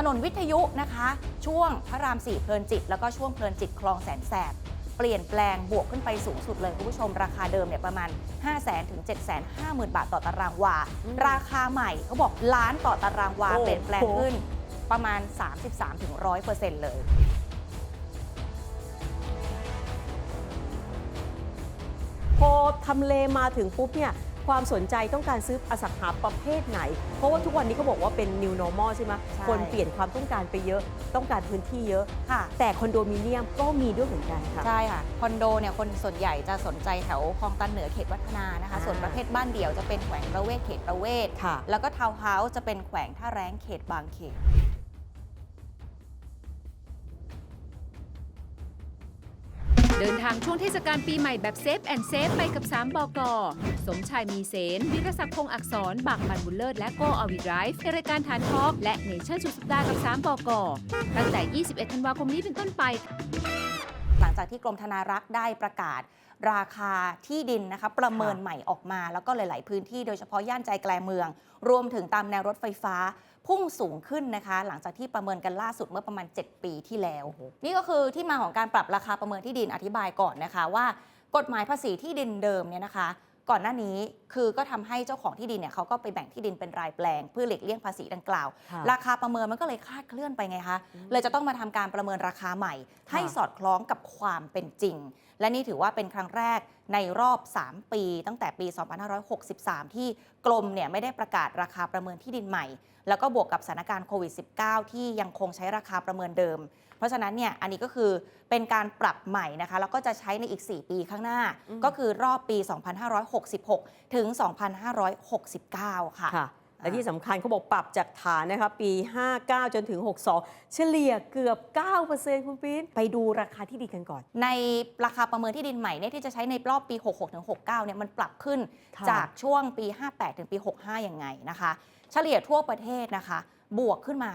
ถนนวิทยุนะคะ ช่วงพระรามสี่เพลินจิต แล้วก็ช่วงเพลินจิตคลองแสนแสบเปลี่ยนแปลงบวกขึ้นไปสูงสุดเลยคุณผู้ชมราคาเดิมเนี่ยประมาณ 5 0 0 0 0 0ถึง7 5 0 0 0 0 บาทต่อตารางวาอืมราคาใหม่เขาบอกล้านต่อตารางวา โอ้โหเปลี่ยนแปลงขึ้นประมาณ 33ถึง100%เลย พอทำเลมาถึงปุ๊บเนี่ย ความสนใจต้องการซื้ออสังหาประเภทไหน เพราะว่าทุกวันนี้เขาบอกว่าเป็น new normal ใช่ไหมใช่ คนเปลี่ยนความต้องการไปเยอะ ต้องการพื้นที่เยอะ ค่ะ แต่คอนโดมิเนียมก็มีด้วยเหมือนกันค่ะ ใช่ค่ะ คอนโดเนี่ยคนส่วนใหญ่จะสนใจแถวคลองตันเหนือเขตวัฒนานะคะ อ่า ส่วนประเภทบ้านเดี่ยวจะเป็นแขวงประเวศเขตประเวศ ค่ะ แล้วก็ทาวน์เฮาส์จะเป็นแขวงท่าแรงเขตบางเขน เดินทางช่วงเทศกาลปีใหม่แบบเซฟแอนเซฟไปกับ 3 บก สมชายมีเสนวิรศักดิ์พงอักษรบากมันบุญเลิศและโกอวิไรฟ์ในรายการฐานทอกและเนชั่นสุดสัปดาห์กับ 3 บก ตั้งแต่ 21 ธันวาคมนี้เป็นต้นไป หลังจากที่กรมธนารักษ์ได้ประกาศราคาที่ดินนะคะประเมินใหม่ออกมา แล้วก็หลาย ๆ พื้นที่โดยเฉพาะย่านใจกลางเมือง รวมถึงตามแนวรถไฟฟ้า พุ่งสูงขึ้นนะคะ หลังจากที่ประเมินกันล่าสุดเมื่อประมาณ 7 ปีที่แล้ว นี่ก็คือที่มาของการปรับราคาประเมินที่ดินอธิบายก่อนนะคะว่า กฎหมายภาษีที่ดินเดิมเนี่ยนะคะ ก่อนหน้านี้คือก็ทำให้เจ้าของที่ดินเนี่ยเขาก็ไปแบ่งที่ดินเป็นรายแปลง เพื่อหลีกเลี่ยงภาษีดังกล่าวค่ะราคาประเมินมันก็เลยคลาดเคลื่อนไปไงคะเลยจะต้องมาทำการประเมินราคาใหม่ค่ะให้สอดคล้องกับความเป็นจริง และนี่ถือว่าเป็นครั้งแรกในรอบ 3 ปี ตั้งแต่ปี 2563 ที่กรมเนี่ยไม่ได้ประกาศราคาประเมินที่ดินใหม่ แล้วก็บวกกับสถานการณ์โควิด -19 ที่ยังคงใช้ราคาประเมินเดิม เพราะฉะนั้นเนี่ยอันนี้ก็คือเป็นการปรับใหม่นะคะ แล้วก็จะใช้ในอีก 4 ปีข้างหน้าอืมก็คือรอบปี 2566 ถึง 2569 ค่ะค่ะและที่สำคัญเขาบอกปรับจากฐานนะคะปี 59 จนถึง 62 เฉลี่ยเกือบ 9%คุณปี๊ดไปดูราคาที่ดินกันก่อน ในราคาประเมินที่ดินใหม่เนี่ยที่จะใช้ในรอบปี 66 ถึง 69 เนี่ยมันปรับขึ้นค่ะจากช่วงปี 58 ถึงปี 65 ยังไงนะคะ เฉลี่ยทั่วประเทศนะคะ บวกขึ้นมา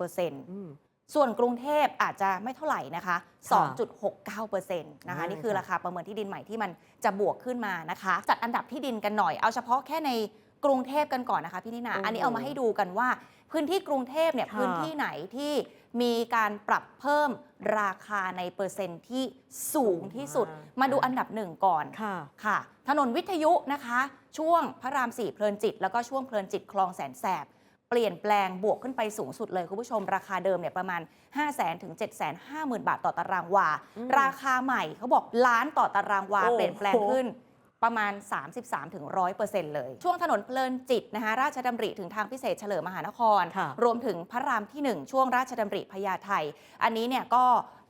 8%อืมส่วนกรุงเทพอาจจะไม่เท่าไหร่นะคะค่ะ2.69%นะคะอ่านี่คือค่ะราคาประเมินที่ดินใหม่ที่มันจะบวกขึ้นมานะคะ จัดอันดับที่ดินกันหน่อย เอาเฉพาะแค่ในกรุงเทพกันก่อนนะคะพี่นินาโอ้โหอันนี้เอามาให้ดูกันว่า พื้นที่กรุงเทพเนี่ยค่ะ พื้นที่ไหนที่มีการปรับเพิ่มราคาในเปอร์เซ็นต์ที่สูงที่สุด มาดูอันดับหนึ่งก่อน ค่ะ ค่ะ ถนนวิทยุนะคะ ช่วงพระรามสี่เพลินจิต แล้วก็ช่วงเพลินจิตคลองแสนแสบ เปลี่ยนแปลงบวกขึ้นไปสูงสุดเลย คุณผู้ชมราคาเดิมเนี่ยประมาณ 5 0 0 0 0 0ถึง 7 5 0 0 0 0 บาทต่อตารางวา อืมราคาใหม่เขาบอกล้านต่อตารางวา โอ้โห เปลี่ยนแปลงขึ้น ประมาณ 33ถึง100%เลย ช่วงถนนเพลินจิตนะคะราชดำริถึงทางพิเศษเฉลิมมหานคร ค่ะ รวมถึงพระรามที่ 1 ช่วงราชดำริพญาไทอันนี้เนี่ยก็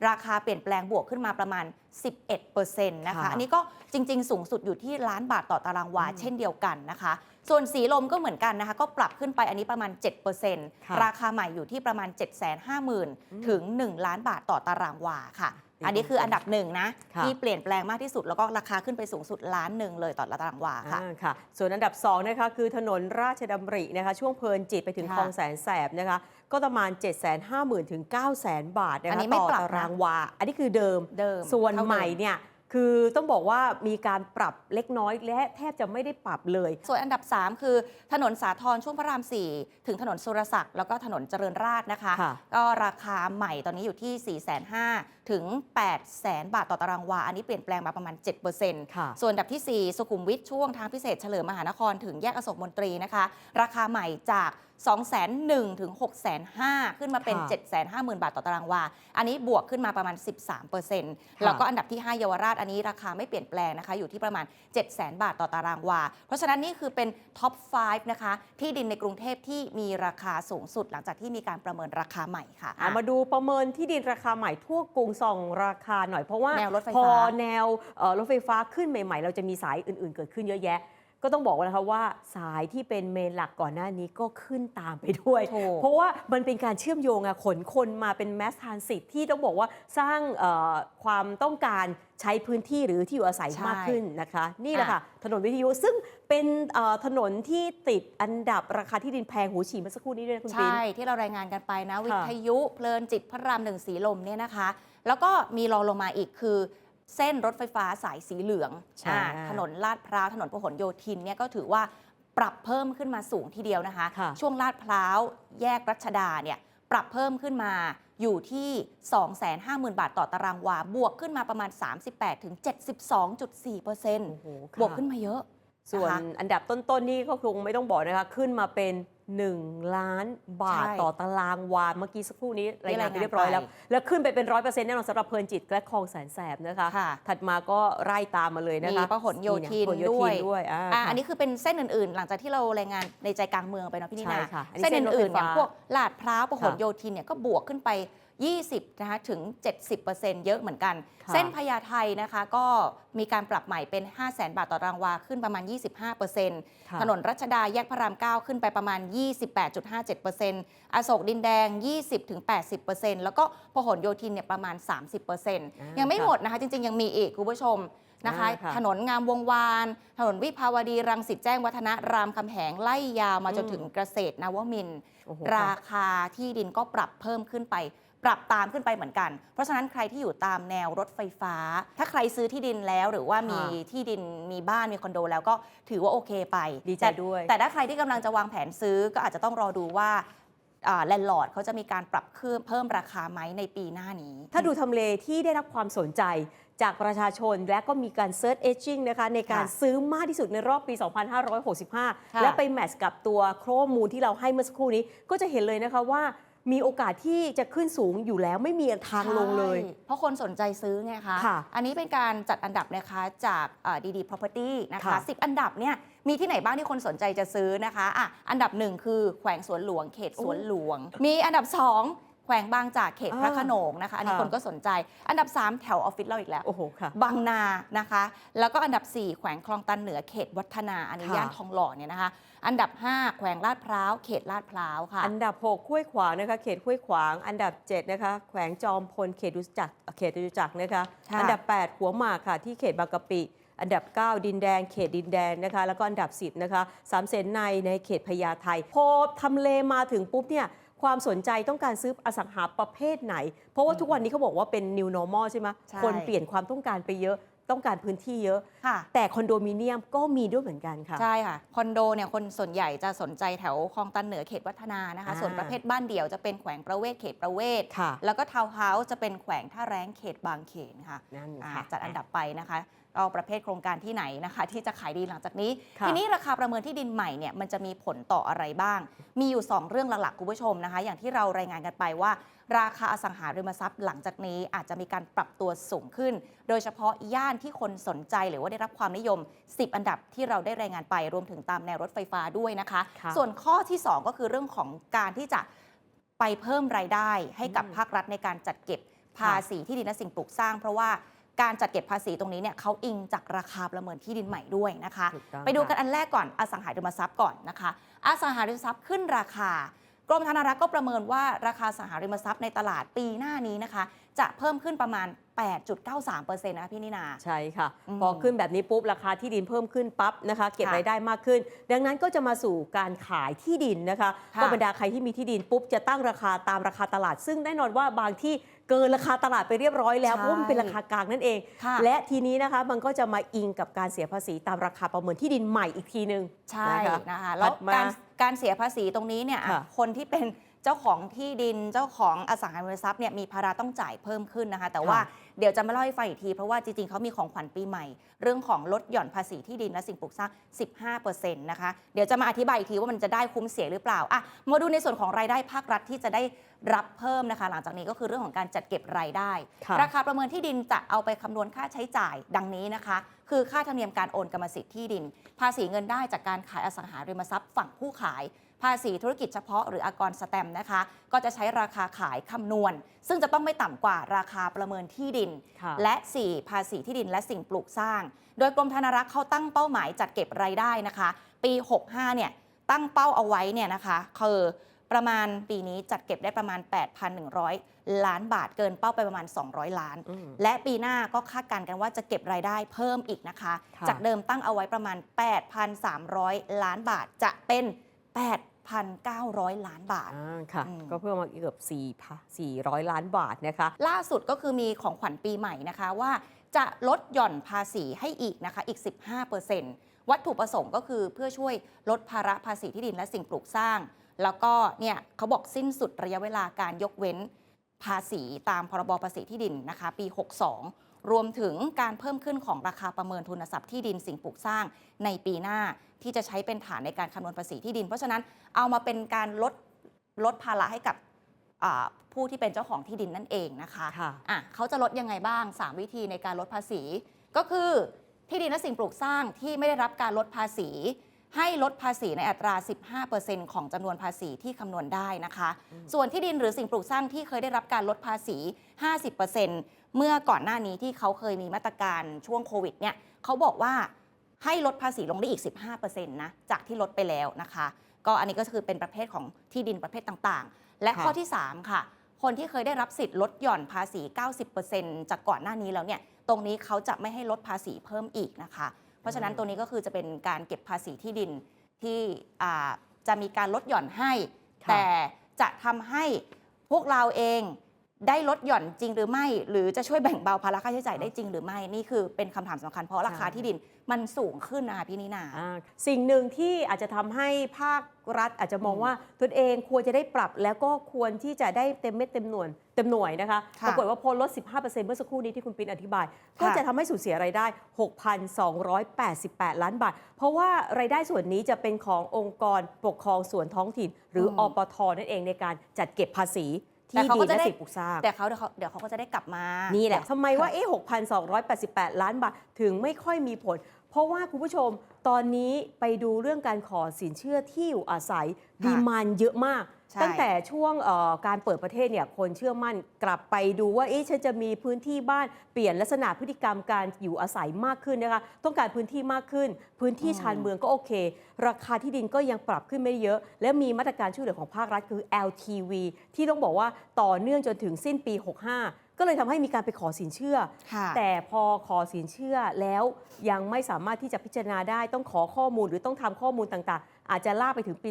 ราคาเปลี่ยนแปลงบวกขึ้นมาประมาณ 11%นะคะค่ะอันนี้ก็จริง ๆ สูงสุดอยู่ที่ล้านบาทต่อตารางวาอืมเช่นเดียวกันนะคะ ส่วนสีลมก็เหมือนกันนะคะ ก็ปรับขึ้นไปอันนี้ประมาณค่ะ7%ราคาใหม่อยู่ที่ประมาณ 750,000 ถึง 1 ล้านบาทต่อตารางวาค่ะดี อันนี้คืออันดับหนึ่งนะ ค่ะ ที่เปลี่ยนแปลงมากที่สุดแล้วก็ราคาขึ้นไปสูงสุดล้านหนึ่งเลยต่อตารางวาค่ะ อ่าค่ะ ส่วนอันดับ2นะคะคือถนนราชดำรินะคะ ช่วงเพลินจิตไปถึงค่ะคลองแสนแสบนะคะ ก็ประมาณ 7 5 0 0 0 0ถึง9 0 0 0 0 บาทนะอันคะนี้ไม่ต่อปรับนะ ตารางวา อันนี้คือเดิม เดิมส่วนเท่าเดิม ใหม่เนี่ย คือต้องบอกว่ามีการปรับเล็กน้อยและแทบจะไม่ได้ปรับเลย ส่วนอันดับ 3 คือถนนสาทรช่วงพระราม 4 ถึงถนนสุรศักดิ์แล้วก็ถนนเจริญราษฎร์นะคะค่ะก็ราคาใหม่ตอนนี้อยู่ที่ 4 5 0 0 0ถึง 8 0 0 0 0 บาทต่อตารางวา อันนี้เปลี่ยนแปลงมาประมาณ7%ค่ะส่วนอันดับทีสี่ 4 สุขุมวิทช่วงทางพิเศษเฉลิมมหานครถึงแยกอโศกมนตรีนะคะ ราคาใหม่จาก 2 1 0 0 0ถึง6 5 0 0 0ขึ้นมาเป็นค่ะ7 5 0 0 0 0 บาทต่อตารางวา อันนี้บวกขึ้นมาประมาณ 13%แล้วก็อันดับที่ 5 เยาวราชอันนี้ราคาไม่เปลี่ยนแปลงนะคะ อยู่ที่ประมาณ 7 0 0 0 0 0 บาทต่อตารางวา เพราะฉะนั้นนี่คือเป็นท็อป 5 นะคะ ที่ดินในกรุงเทพที่มีราคาสูงสุด หลังจากที่มีการประเมินราคาใหม่ค่ะอะมาดูประเมินที่ดินราคาใหม่ทั่วกรุงส่องราคาหน่อยเพราะว่าแนวรถไฟพอฟ้าแนวเอ่อรถไฟฟ้าขึ้นใหม่ ๆ เราจะมีสายอื่นๆ เกิดขึ้นเยอะแยะ ก็ต้องบอกว่านะคะว่าสายที่เป็นเมนหลักก่อนหน้านี้ก็ขึ้นตามไปด้วยถูกเพราะว่ามันเป็นการเชื่อมโยงอะขนคนมาเป็นแมสทานสิทที่ต้องบอกว่าสร้างเอ่อความต้องการใช้พื้นที่หรือที่อยู่อาศัยใช่มากขึ้นนะคะ นี่แหละอะค่ะถนนวิทยุซึ่งเป็นเอ่อถนนที่ติดอันดับราคาที่ดินแพงหูฉี่เมื่อสักครู่นี้ด้วยนะคุณปินใช่ที่เรารายงานกันไปนะค่ะวิทยุเพลินจิตพระรามหนึ่งสีลมเนี่ยนะคะ แล้วก็มีรองลงมาอีกคือ เส้นรถไฟฟ้าสายสีเหลืองใช่ อ่าถนนลาดพร้าวถนนพหลโยธินเนี่ยก็ถือว่าปรับเพิ่มขึ้นมาสูงทีเดียวนะคะ ค่ะ ช่วงลาดพร้าวแยกรัชดาเนี่ยปรับเพิ่มขึ้นมาอยู่ที่ 250,000 บาทต่อตารางวา บวกขึ้นมาประมาณ 38ถึง72.4%โอ้โหค่ะบวกขึ้นมาเยอะ ส่วนนะคะอันดับต้นๆนี่ก็คงไม่ต้องบอกนะคะ ขึ้นมาเป็น 1 ล้านบาทใช่ต่อตารางวา เมื่อกี้สักครู่นี้รายงานไปรายงานเรียบร้อยแล้วไปแล้วขึ้นไปเป็นร้อยเปอร์เซ็นต์แน่นอนสำหรับเพลินจิตและคลองแสนแสบนะคะค่ะถัดมาก็ไล่ตามมาเลยนะมีคะพหลโยธินพหลโยด้วยด้วยอ่าอะค่ะอันนี้คือเป็นเส้นอื่นๆ หลังจากที่เรารายงานในใจกลางเมืองไปเนาะพี่นิใช่นาค่ะอันนี้เส้นเส้นรถไฟอื่นๆฟ้าอย่างพวกลาดพร้าวพหลค่ะโยธินเนี่ยก็บวกขึ้นไป 20นะคะถึง 70%เยอะเหมือนกันค่ะเส้นพญาไทนะคะก็มีการปรับใหม่เป็น 5 0 0 0 0 0บาทต่อรางวาขึ้นประมาณ 25%ค่ะถนนรัชดาแยกพระราม 9 ขึ้นไปประมาณ 28.57%อโศกดินแดง 20-80%แล้วก็พหลโยธินเนี่ยประมาณ 30%ยังไม่ค่ะหมดนะคะ จริง ๆ ยังมีอีกคุณผู้ชมนะคะอ่าค่ะถนนงามวงวาน ถนนวิภาวดีรังสิตแจ้งวัฒนะรามคำแหงไล่ยาวมาจนถึงเกษตรนวมินทร์โอ้โหราคาที่ดินก็ปรับเพิ่มขึ้นไป ปรับตามขึ้นไปเหมือนกัน เพราะฉะนั้นใครที่อยู่ตามแนวรถไฟฟ้า ถ้าใครซื้อที่ดินแล้วหรือว่ามีค่ะที่ดินมีบ้านมีคอนโดแล้วก็ถือว่าโอเคไปดีใจแต่ด้วย แต่ถ้าใครที่กำลังจะวางแผนซื้อก็อาจจะต้องรอดูว่าแลนด์ลอร์ดเขาจะมีการปรับขึ้นเพิ่มราคาไหมในปีหน้านี้ ถ้าดูทำเลที่ได้รับความสนใจจากประชาชนและก็มีการเซิร์ชเอจิ้งนะคะในการค่ะซื้อมากที่สุดในรอบปีค่ะ2565 และไปแมทช์กับตัวข้อมูลที่เราให้เมื่อสักครู่นี้ก็จะเห็นเลยนะคะว่า มีโอกาสที่จะขึ้นสูงอยู่แล้วไม่มีทางลงเลย ใช่เพราะคนสนใจซื้อไงคะ ค่ะอันนี้เป็นการจัดอันดับนะคะจากดีดี property นะคะ ค่ะ 10 อันดับเนี่ยมีที่ไหนบ้างที่คนสนใจจะซื้อนะคะอะอันดับหนึ่งคือแขวงสวนหลวงเขตสวนหลวง มีอันดับ 2 แขวงบางจากเขตพระอ่าโขนงนะคะ อันนี้ค่ะคนก็สนใจ อันดับ 3 แถวออฟฟิศเราอีกแล้ว โอ้โหค่ะบางนานะคะ แล้วก็อันดับ 4 แขวงคลองตันเหนือเขตวัฒนาอันนี้ค่ะย่านทองหล่อเนี่ยนะคะ อันดับ 5 แขวงลาดพร้าวเขตลาดพร้าวค่ะ อันดับ 6ห้วยขวางนะคะ เขตห้วยขวาง อันดับ 7 นะคะ แขวงจอมพลเขตดุจักรเขตดุจักรนะคะค่ะอันดับ 8 หัวหมากค่ะ ที่เขตบางกะปิอันดับ 9 ดินแดง เขตดินแดงนะคะ แล้วก็อันดับ 10 นะคะสามเสนในในเขตพญาไทพอทำเลมาถึงปุ๊บเนี่ย ความสนใจต้องการซื้ออสังหาประเภทไหน เพราะว่าทุกวันนี้เขาบอกว่าเป็น new normal ใช่ไหมใช่ คนเปลี่ยนความต้องการไปเยอะต้องการพื้นที่เยอะ ค่ะ แต่คอนโดมิเนียมก็มีด้วยเหมือนกันค่ะ ใช่ค่ะ คอนโดเนี่ยคนส่วนใหญ่จะสนใจแถวคลองตันเหนือเขตวัฒนานะคะ อ่า ส่วนประเภทบ้านเดี่ยวจะเป็นแขวงประเวศเขตประเวศ ค่ะแล้วก็ทาวน์เฮาส์จะเป็นแขวงท่าแรงเขตบางเขนค่ะนั่นอ่าค่ะ จัดอันดับไปนะคะ ก็ประเภทโครงการที่ไหนนะคะ ที่จะขายดีหลังจากนี้ค่ะทีนี้ราคาประเมินที่ดินใหม่เนี่ยมันจะมีผลต่ออะไรบ้าง มีอยู่ 2 เรื่องหลักๆคุณผู้ชมนะคะ อย่างที่เรารายงานกันไปว่า ราคาอสังหาริมทรัพย์หลังจากนี้อาจจะมีการปรับตัวสูงขึ้น โดยเฉพาะย่านที่คนสนใจหรือว่าได้รับความนิยม 10 อันดับที่เราได้รายงานไปรวมถึงตามแนวรถไฟฟ้าด้วยนะคะค่ะส่วนข้อที่ 2 ก็คือเรื่องของการที่จะไปเพิ่มรายได้ให้กับอืมภาครัฐในการจัดเก็บภาษีที่ดินและสิ่งปลูกสร้าง เพราะว่า การจัดเก็บภาษีตรงนี้เนี่ยเขาอิงจากราคาประเมินที่ดินใหม่ด้วยนะคะถูกต้องไปดูกันค่ะอันแรกก่อนอสังหาริมทรัพย์ก่อนนะคะ อสังหาริมทรัพย์ขึ้นราคากรมธนารักษ์ก็ประเมินว่าราคาอสังหาริมทรัพย์ในตลาดปีหน้านี้นะคะ จะเพิ่มขึ้นประมาณ 8.93%นะคะพี่นินา ใช่ค่ะอืมพอขึ้นแบบนี้ปุ๊บ ราคาที่ดินเพิ่มขึ้นปั๊บนะคะ เก็บค่ะรายได้มากขึ้น ดังนั้นก็จะมาสู่การขายที่ดินนะคะค่ะก็บรรดาใครที่มีที่ดินปุ๊บจะตั้งราคาตามราคาตลาด ซึ่งแน่นอนว่าบางที่ เกินราคาตลาดไปเรียบร้อยแล้วใช่เพราะมันเป็นราคากลางนั่นเองค่ะและทีนี้นะคะมันก็จะมาอิงกับการเสียภาษีตามราคาประเมินที่ดินใหม่อีกทีหนึ่งใช่นะคะนะคะแล้วถัดมาการการเสียภาษีตรงนี้เนี่ยอะค่ะคนที่เป็น เจ้าของที่ดินเจ้าของอสังหาริมทรัพย์เนี่ยมีภาระต้องจ่ายเพิ่มขึ้นนะคะ แต่ว่าค่ะเดี๋ยวจะมาเล่าให้ฟังอีกทีเพราะว่าจริงๆเขามีของขวัญปีใหม่ เรื่องของลดหย่อนภาษีที่ดินและสิ่งปลูกสร้าง 15%นะคะเดี๋ยวจะมาอธิบายอีกทีว่ามันจะได้คุ้มเสียหรือเปล่าอะมาดูในส่วนของรายได้ภาครัฐที่จะได้รับเพิ่มนะคะ หลังจากนี้ก็คือเรื่องของการจัดเก็บรายได้ค่ะราคาประเมินที่ดินจะเอาไปคำนวณค่าใช้จ่ายดังนี้นะคะคือค่าธรรมเนียมการโอนกรรมสิทธิ์ที่ดิน ภาษีเงินได้จากการขายอสังหาริมทรัพย์ฝั่งผู้ขาย ภาษีธุรกิจเฉพาะหรืออากรสแตมป์นะคะ ก็จะใช้ราคาขายคำนวณ ซึ่งจะต้องไม่ต่ำกว่าราคาประเมินที่ดินค่ะและ 4 ภาษีที่ดินและสิ่งปลูกสร้าง โดยกรมธนารักษ์เขาตั้งเป้าหมายจัดเก็บรายได้นะคะ ปี 65 เนี่ยตั้งเป้าเอาไว้เนี่ยนะคะคือประมาณปีนี้จัดเก็บได้ประมาณ 8,100 ล้านบาทเกินเป้าไปประมาณ 200 ล้านอืมและปีหน้าก็คาดการณ์กันว่าจะเก็บรายได้เพิ่มอีกนะคะค่ะจากเดิมตั้งเอาไว้ประมาณ 8,300 ล้านบาทจะเป็น 8,900 ล้านบาทอ่าค่ะอืมก็เพิ่มมาเกือบ4พัน400 ล้านบาทนะคะ ล่าสุดก็คือมีของขวัญปีใหม่นะคะว่าจะลดหย่อนภาษีให้อีกนะคะอีก 15%วัตถุประสงค์ก็คือเพื่อช่วยลดภาระภาษีที่ดินและสิ่งปลูกสร้าง แล้วก็เนี่ยเขาบอกสิ้นสุดระยะเวลาการยกเว้นภาษีตามพรบภาษีที่ดินนะคะ ปี 62 รวมถึงการเพิ่มขึ้นของราคาประเมินทุนทรัพย์ที่ดินสิ่งปลูกสร้างในปีหน้าที่จะใช้เป็นฐานในการคำนวณภาษีที่ดิน เพราะฉะนั้นเอามาเป็นการลดลดภาระให้กับอ่าผู้ที่เป็นเจ้าของที่ดินนั่นเองนะคะค่ะอะเขาจะลดยังไงบ้าง 3 วิธีในการลดภาษี ก็คือที่ดินและสิ่งปลูกสร้างที่ไม่ได้รับการลดภาษี ให้ลดภาษีในอัตรา 15%ของจำนวนภาษีที่คำนวณได้นะคะ ส่วนที่ดินหรือสิ่งปลูกสร้างที่เคยได้รับการลดภาษี 50% เมื่อก่อนหน้านี้ที่เขาเคยมีมาตรการช่วงโควิดเนี่ยเขาบอกว่าให้ลดภาษีลงได้อีก 15%นะจากที่ลดไปแล้วนะคะ ก็อันนี้ก็คือเป็นประเภทของที่ดินประเภทต่างๆ และค่ะข้อที่ 3 ค่ะ คนที่เคยได้รับสิทธิ์ลดหย่อนภาษี 90%จากก่อนหน้านี้แล้วเนี่ยตรงนี้เขาจะไม่ให้ลดภาษีเพิ่มอีกนะคะ เพราะฉะนั้นตรงนี้ก็คือจะเป็นการเก็บภาษีที่ดินที่อ่าจะมีการลดหย่อนให้ค่ะแต่จะทำให้พวกเราเอง ได้ลดหย่อนจริงหรือไม่ หรือจะช่วยแบ่งเบาภาระค่าใช้จ่ายได้จริงหรือไม่นี่คือเป็นคำถามสำคัญเพราะราคาที่ดินมันสูงขึ้นนะคะพี่นินา อ่าสิ่งหนึ่งที่อาจจะทำให้ภาครัฐอาจจะมองว่าตนเองควรจะได้ปรับแล้วก็ควรที่จะได้เต็มเม็ดเต็มหน่วยเต็มหน่วยนะคะค่ะปรากฏว่าพอลด 15%เมื่อสักครู่นี้ที่คุณปินอธิบาย ก็ค่ะจะทำให้สูญเสียรายได้ 6,288 ล้านบาท เพราะว่ารายได้ส่วนนี้จะเป็นขององค์กรปกครองส่วนท้องถิ่น หรืออมอปทนั่นเองในการจัดเก็บภาษี แต่ที่เขาดิก็นจะและได้ สิ่งปลูกสร้าง แต่เขาเดี๋ยวเขาเดี๋ยวเขาก็จะได้กลับมานี่นี่แหละทำไมว่าเอ๊ะ6,288 ล้านบาท ถึงไม่ค่อยมีผล เพราะว่าคุณผู้ชมตอนนี้ไปดูเรื่องการขอสินเชื่อที่อยู่อาศัยดีมานเยอะมาก ใช่ ตั้งแต่ช่วงเอ่อการเปิดประเทศเนี่ยคนเชื่อมั่นกลับไปดูว่าเอ๊ะฉันจะมีพื้นที่บ้านเปลี่ยนลักษณะพฤติกรรมการอยู่อาศัยมากขึ้นนะคะต้องการพื้นที่มากขึ้น พื้นที่ชานเมืองก็โอเค ราคาที่ดินก็ยังปรับขึ้นไม่เยอะ และมีมาตรการช่วยเหลือของภาครัฐคือ LTV ที่ต้องบอกว่าต่อเนื่องจนถึงสิ้นปี 65 ก็เลยทำให้มีการไปขอสินเชื่อค่ะแต่พอขอสินเชื่อแล้วยังไม่สามารถที่จะพิจารณาได้ต้องขอข้อมูลหรือต้องทำข้อมูลต่างๆ อาจจะลากไปถึงปี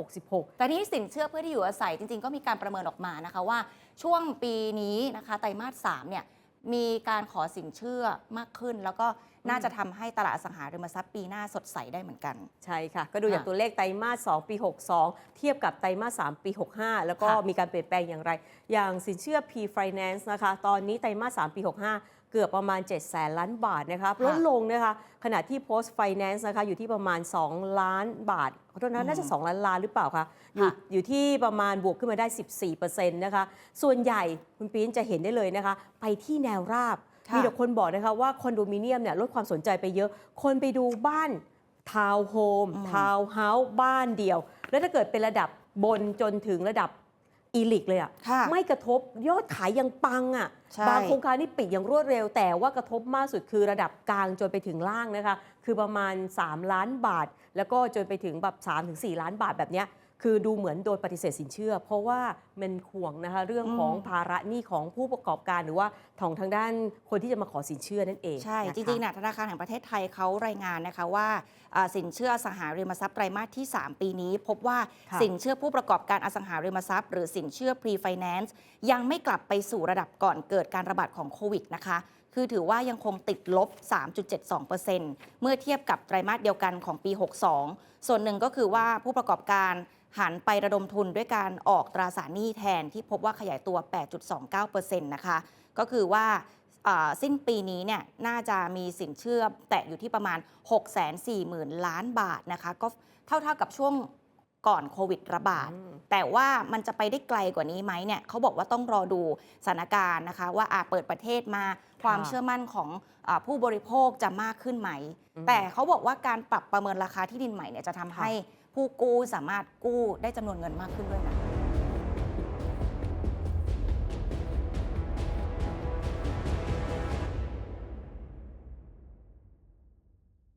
2566 แต่นี้สินเชื่อเพื่อที่อยู่อาศัยจริง ๆ ก็มีการประเมินออกมานะคะว่าช่วงปีนี้นะคะไตรมาส3เนี่ย มีการขอสินเชื่อมากขึ้น แล้วก็น่าจะทำให้ตลาดอสังหาริมทรัพย์ปีหน้าสดใสได้เหมือนกัน ใช่ค่ะ ก็ดูจากค่ะตัวเลขไตรมาส 2 ปี 62 เทียบกับไตรมาส 3 ปี 65 แล้วก็ค่ะมีการเปลี่ยนแปลงอย่างไร อย่างสินเชื่อ P Finance นะคะ ตอนนี้ไตรมาส 3 ปี 65 เกือบประมาณ7แสนล้านบาทนะคะลดลงนะคะขณะที่ Post Finance นะคะอยู่ที่ประมาณ 2 ล้านบาทขอโทษนะน่าจะ 2 ล้านล้านหรือเปล่าคะอยู่ค่ะอยู่ที่ประมาณบวกขึ้นมาได้ 14%นะคะส่วนใหญ่คุณปีนจะเห็นได้เลยนะคะ ไปที่แนวราบค่ะมีแต่คนบอกนะคะว่าคอนโดมิเนียมเนี่ยลดความสนใจไปเยอะ คนไปดูบ้านทาวน์โฮมอืมทาวน์เฮาส์บ้านเดียว แล้วถ้าเกิดเป็นระดับบนจนถึงระดับ อีลิกเลยอะค่ะ ไม่กระทบยอดขายยังปังอะใช่บางโครงการนี่ปิดอย่างรวดเร็ว แต่ว่ากระทบมากสุดคือระดับกลางจนไปถึงล่างนะคะ คือประมาณ 3 ล้านบาท แล้วก็จนไปถึงแบบ3ถึง4ล้านบาทแบบเนี้ย คือดูเหมือนโดนปฏิเสธสินเชื่อ เพราะว่ามันห่วงนะคะเรื่องของอืมภาระหนี้ของผู้ประกอบการหรือว่าของทางด้านคนที่จะมาขอสินเชื่อนั่นเองใช่นะคะจริงๆนะธนาคารแห่งประเทศไทยเขารายงานนะคะว่าอ่าสินเชื่ออสังหาริมทรัพย์ไตรมาสที่ 3 ปีนี้ พบว่าค่ะสินเชื่อผู้ประกอบการอสังหาริมทรัพย์ หรือสินเชื่อ pre-finance ยังไม่กลับไปสู่ระดับก่อนเกิดการระบาดของโควิดนะคะคือถือว่ายังคงติดลบ 3.72%เมื่อเทียบกับไตรมาสเดียวกันของปี 62 ส่วนหนึ่งก็คือว่าผู้ประกอบการ หันไประดมทุนด้วยการออกตราสารหนี้แทนที่พบว่าขยายตัว 8.29%นะคะ ก็คือว่าอ่าสิ้นปีนี้เนี่ยน่าจะมีสินเชื่อแตะอยู่ที่ประมาณ 640,000 ล้านบาทนะคะ ก็เท่าๆกับช่วงก่อนโควิดระบาดอืมแต่ว่ามันจะไปได้ไกลกว่านี้ไหมเนี่ยเขาบอกว่าต้องรอดูสถานการณ์นะคะ ว่าอาเปิดประเทศมาความเชื่อมั่นของอาผู้บริโภคจะมากขึ้นไหมอืมแต่เขาบอกว่าการปรับประเมินราคาที่ดินใหม่เนี่ยจะทำให้ ผู้กู้สามารถกู้ได้จำนวนเงินมากขึ้นด้วยนะ